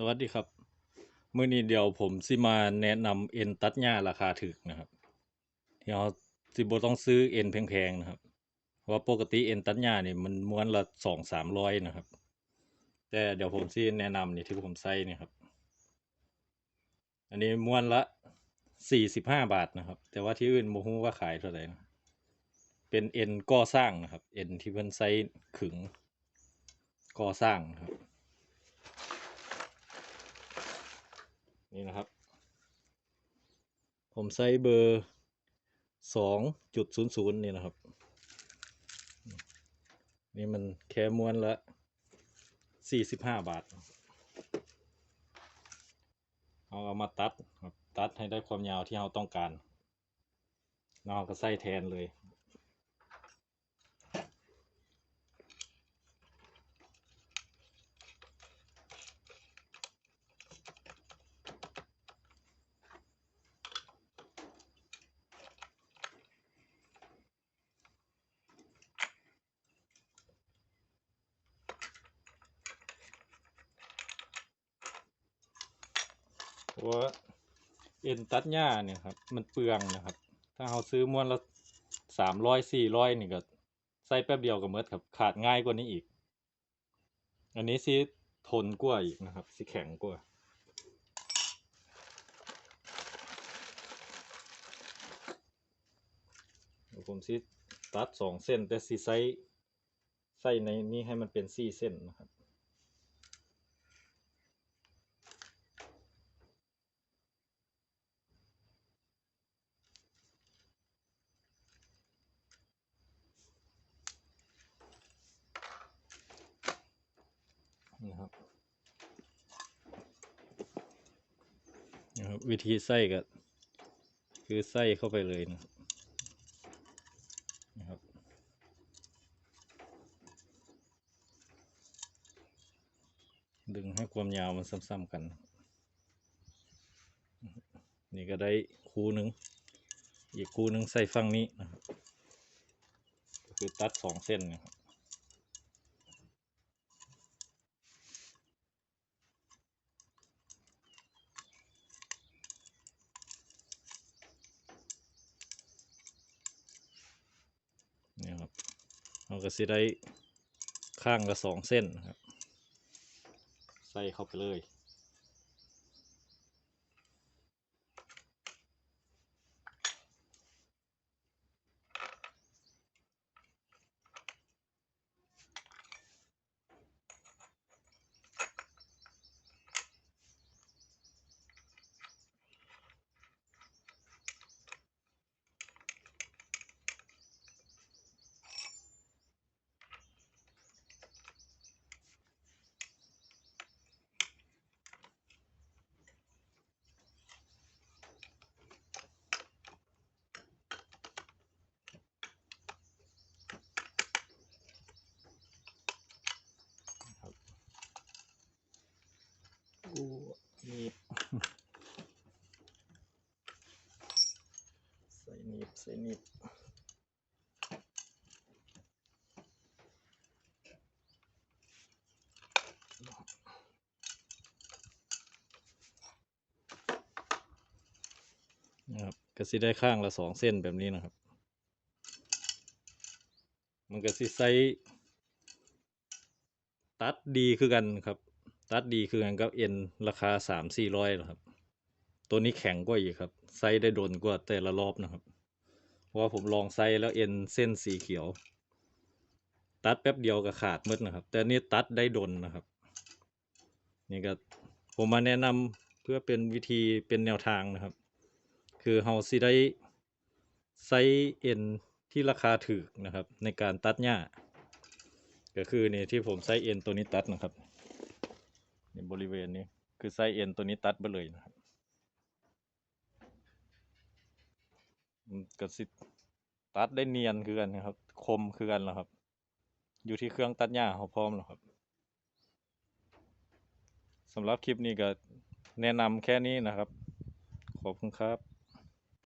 สวัสดีครับเมื้อนี้เดี๋ยวผมสิมาแนะนำเอ็นตัดหญ้าราคาถูกนะครับที่เราสิบต้องซื้อเอ็นแพงๆนะครับว่าปกติเอ็นตัดหญ้านี่มันม้วนละ2-300นะครับ แต่เดี๋ยวผมสิแนะนำนี่ที่ผมใส่นี่ครับ อันนี้ม้วนละ45บห้าบาทนะครับ แต่ว่าที่อื่นบ่ฮู้ว่าขายเท่าไหร่นะเป็นเอ็นก่อสร้างนะครับเอ็นที่เพิ่นใส่ขึงก่อสร้างนะครับ นี่นะครับ ผมใส่เบอร์สองจุดศูนย์ศูนย์นี่นะครับ นี่มันแค่ม้วนละสี่สิบห้าบาท เอาเอามาตัด ตัดให้ได้ความยาวที่เราต้องการแล้วเราก็ใส่แทนเลย ว่าเอ็นตัดหญ้าเนี่ยครับ มันเปลืองนะครับ ถ้าเราซื้อม้วนละสามร้อยสี่ร้อยนี่ก็ใส่แป๊บเดียวก็หมดครับ ขาดง่ายกว่านี้อีก อันนี้สิทนกว่าอีกนะครับสิแข็งกว่าเดี๋ยผมสิตัดสองเส้น แต่สิใส่ใส่ในนี้ให้มันเป็นสี่เส้นนะครับ นะครับนะครับวิธีใส่ก็คือใส่เข้าไปเลยนะครับดึงให้ความยาวมันซ้ำๆกัน นี่ก็ได้คูหนึ่ง อีกคูหนึ่งใส่ฝั่งนี้นะครับก็คือตัดสองเส้นนะครับ นี่ครับเราก็สิได้ข้างละสองเส้นนะครับ ใส่เข้าไปเลย อู้หนีบ ใส่หนีบใส่หนีบนะครับก็สิได้ข้างละสองเส้นแบบนี้นะครับ มันก็สิใส่ตัดดีคือกันครับ ตัดดีคือกันกับเอ็นราคาสามสี่ร้อยนะครับ ตัวนี้แข็งกว่าอีกครับ ไซส์ได้โดนกว่าแต่ละรอบนะครับ เพราะว่าผมลองไซส์แล้วเอ็นเส้นสีเขียว ตัดแป๊บเดียวก็ขาดหมดนะครับ แต่นี่ตัดได้ดนนะครับ นี่ก็ผมมาแนะนำเพื่อเป็นวิธีเป็นแนวทางนะครับ คือเฮาสิได้ไซส์เอ็นที่ราคาถูกนะครับ ในการตัดหญ้าก็คือนี่ที่ผมไซส์เอ็นตัวนี้ตัดนะครับในบริเวณนี้คือไส้เอ็นตัวนี้ตัดไปเลยนะครับ กสิตัดได้เนียนคือกันนะครับ คมคือกันแล้วครับ อยู่ที่เครื่องตัดหญ้าเขาพร้อมแล้วครับสำหรับคลิปนี้ก็แนะนำแค่นี้นะครับ ขอบคุณครับ